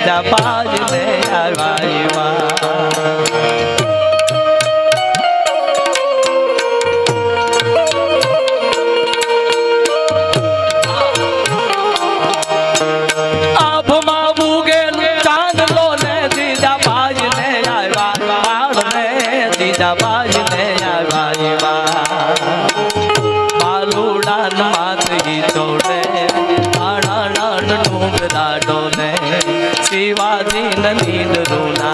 જીજા બાજ ને આવ્યા બાજ ને આવ્યા વાળ शिवाजी नंदीन रुणा